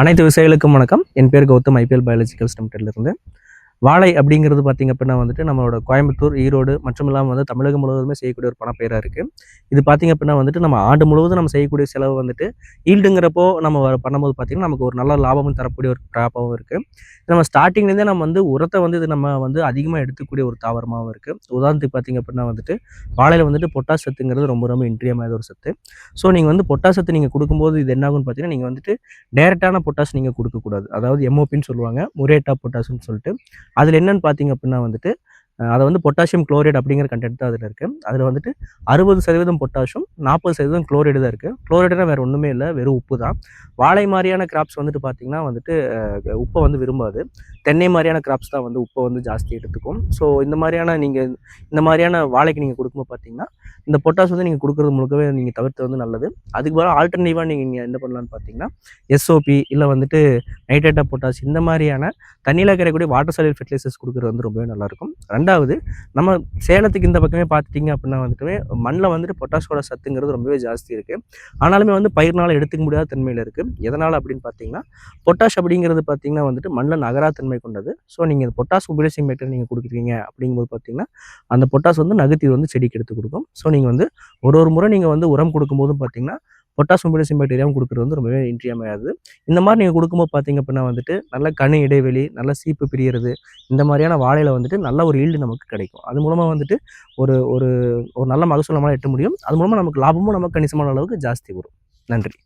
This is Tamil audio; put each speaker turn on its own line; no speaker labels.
அனைத்து விவசாயிகளுக்கும் வணக்கம். என் பேர் கௌதம் ஐபிஎல் பயாலஜிக்கல் இருந்து. வாழை அப்படிங்கிறது பார்த்திங்க அப்படின்னா வந்துட்டு நம்மளோட கோயம்புத்தூர் ஈரோடு மற்றும் இல்லாமல் வந்து தமிழகம் முழுவதுமே செய்யக்கூடிய ஒரு பணப்பயிராக இருக்குது இது பார்த்திங்க அப்படின்னா வந்துட்டு நம்ம ஆண்டு முழுவதும் நம்ம செய்யக்கூடிய செலவு வந்துட்டு ஈல்டுங்கிறப்போ நம்ம வ- பண்ணும்போது பார்த்திங்கன்னா நமக்கு ஒரு நல்ல லாபமும் தரக்கூடிய ஒரு கிராப்பாகவும் இருக்குது நம்ம ஸ்டார்டிங்லேருந்தே நம்ம வந்து உரத்தை வந்து இது நம்ம வந்து அதிகமாக எடுத்துக்கூடிய ஒரு தாவரமாகவும் இருக்குது உதாரணத்துக்கு பார்த்திங்க அப்படின்னா வந்துட்டு வாழையில் வந்துட்டு பொட்டாஸ் சத்துங்கிறது ரொம்ப ரொம்ப இன்றியமாத ஒரு சத்து. ஸோ நீங்கள் வந்து பொட்டாஸ் சத்து நீங்கள் கொடுக்கும்போது இது என்னாகும்னு பார்த்தீங்கன்னா நீங்கள் வந்துட்டு டேரெக்டான பொட்டாஸ் நீங்கள் கொடுக்கக்கூடாது. அதாவது எம்ஓபின்னு சொல்லுவாங்க. முரேட்டா பொட்டாஸ்ன்னு சொல்லிட்டு அதில் என்னன்னு பார்த்தீங்க அப்படின்னா வந்துட்டு அதை வந்து பொட்டாசியம் குளோரைடு அப்படிங்கிற கண்டென்ட் தான் அதில் இருக்குது அதில் வந்துட்டு அறுபது சதவீதம் பொட்டாசியம் நாற்பது சதவீதம் குளோரைடு தான் இருக்குது குளோரைடுனா வேறு ஒன்றுமே இல்லை வெறும் உப்பு தான். வாழை மாதிரியான கிராப்ஸ் வந்துட்டு பார்த்திங்கன்னா வந்துட்டு உப்பை வந்து விரும்பாது. தென்னை மாதிரியான கிராப்ஸ் தான் வந்து உப்பை வந்து ஜாஸ்தி எடுத்துக்கும். ஸோ இந்த மாதிரியான நீங்கள் இந்த மாதிரியான வாழைக்கு நீங்கள் கொடுக்கும்போது பார்த்தீங்கன்னா இந்த பொட்டாஸ் வந்து நீங்கள் கொடுக்குறது முழுக்கவே நீங்கள் தவிர்த்து வந்து நல்லது. அதுக்கு பதிலாக ஆல்டர்னேட்டிவாக நீங்கள் என்ன பண்ணலான்னு பார்த்தீங்கன்னா எஸ்ஓபி இல்லை வந்துட்டு நைட்ரேட் ஆஃப் பொட்டாஸ் இந்த மாதிரியான தண்ணியில் கிடைக்கக்கூடிய வாட்டர் சாலிட் ஃபெர்டிலைசர்ஸ் கொடுக்குறது வந்து ரொம்பவே நல்லாயிருக்கும். ரெண்டாவது நம்ம சேலத்துக்கு இந்த பக்கமே பார்த்துட்டிங்க அப்படின்னா வந்துட்டு மண்ணில் வந்துட்டு பொட்டாஷோட சத்துங்கிறது ரொம்பவே ஜாஸ்தி இருக்குது ஆனாலுமே வந்து பயிர்னால எடுத்துக்க முடியாத தன்மையில் இருக்குது எதனால் அப்படின்னு பார்த்தீங்கன்னா பொட்டாஷ் அப்படிங்கிறது பார்த்தீங்கன்னா வந்துட்டு மண்ணில் நகராத்தன்மை தன்மை கொண்டது. ஸோ நீங்கள் பொட்டாஸ் உபரிசியம் நீங்கள் கொடுக்குறீங்க அப்படிங்கும்போது பார்த்தீங்கன்னா அந்த பொட்டாஸ் வந்து நகர்த்தி வந்து செடிக்கு எடுத்து கொடுக்கும். ஸோ நீங்கள் வந்து ஒரு ஒரு முறை நீங்கள் வந்து உரம் கொடுக்கும்போதும் பார்த்தீங்கன்னா பொட்டாஸ் உபரிசியம் பாக்டீரியாவும் கொடுக்குறது வந்து ரொம்பவே இன்றியமையாது. இந்த மாதிரி நீங்கள் கொடுக்கும்போது பார்த்தீங்க அப்படின்னா வந்துட்டு நல்ல கணு இடைவெளி நல்ல சீப்பு பிரியறது இந்த மாதிரியான வாழையில் வந்துட்டு நல்ல ஒரு ஈல்டு நமக்கு கிடைக்கும். அது மூலமாக வந்துட்டு ஒரு ஒரு ஒரு நல்ல மகசூல் நம்மளால் எட்ட முடியும். அது மூலமாக நமக்கு லாபமும் நமக்கு கணிசமான அளவுக்கு ஜாஸ்தி வரும். நன்றி.